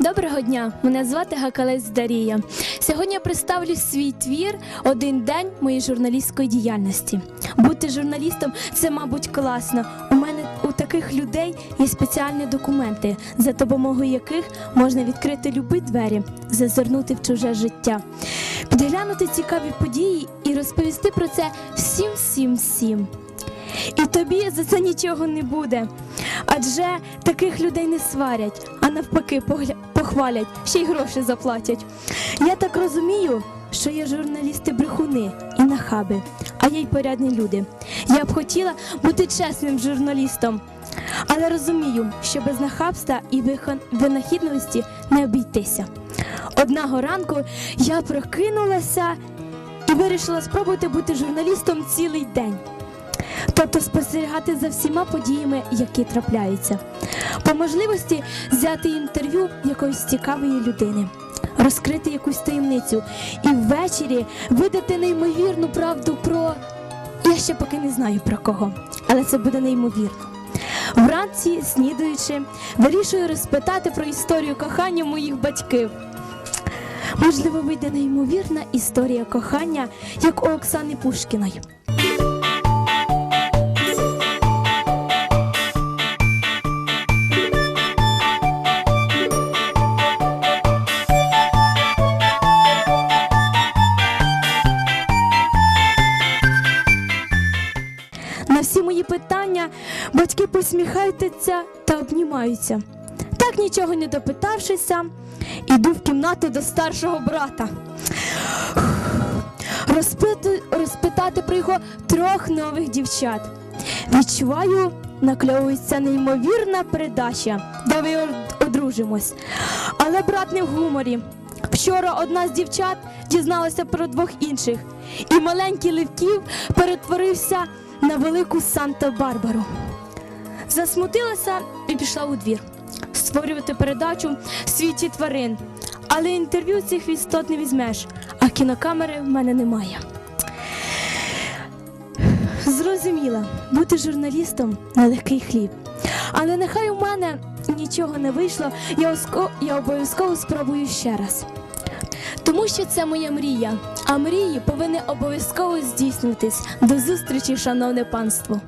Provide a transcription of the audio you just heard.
Доброго дня, мене звати Гакалець Дарія. Сьогодні я представлю свій твір Один день моєї журналістської діяльності. Бути журналістом це, мабуть, класно. У мене у таких людей є спеціальні документи, за допомогою яких можна відкрити любі двері, зазирнути в чуже життя, підглянути цікаві події і розповісти про це всім, всім, всім. І тобі за це нічого не буде. Адже таких людей не сварять, а навпаки похвалять, ще й гроші заплатять. Я так розумію, що є журналісти брехуни і нахаби, а є й порядні люди. Я б хотіла бути чесним журналістом, але розумію, що без нахабства і винахідності не обійтися. Одного ранку я прокинулася і вирішила спробувати бути журналістом цілий день тобто спостерігати за всіма подіями, які трапляються. По можливості взяти інтерв'ю якоїсь цікавої людини, розкрити якусь таємницю і ввечері видати неймовірну правду про. Я ще поки не знаю про кого, але це буде неймовірно. Вранці, снідуючи, вирішую розпитати про історію кохання моїх батьків. Можливо, вийде неймовірна історія кохання, як у Оксани Пушкіної. На всі мої питання батьки посміхаються та обнімаються. Так нічого не допитавшися, іду в кімнату до старшого брата. Розпитати про його трьох нових дівчат. Відчуваю, накльовується неймовірна передача, де ми одружимось. Але брат не в гуморі. Вчора одна з дівчат дізналася про двох інших, і маленький Левків перетворився на велику Санта-Барбару. Засмутилася і пішла у двір створювати передачу в світі тварин. Але інтерв'ю цих істот не візьмеш, а кінокамери в мене немає. Зрозуміла, бути журналістом нелегкий хліб. Але нехай у мене нічого не вийшло, я, я обов'язково спробую ще раз. Тому що це моя мрія, а мрії повинні обов'язково здійснюватись. До зустрічі, шановне панство!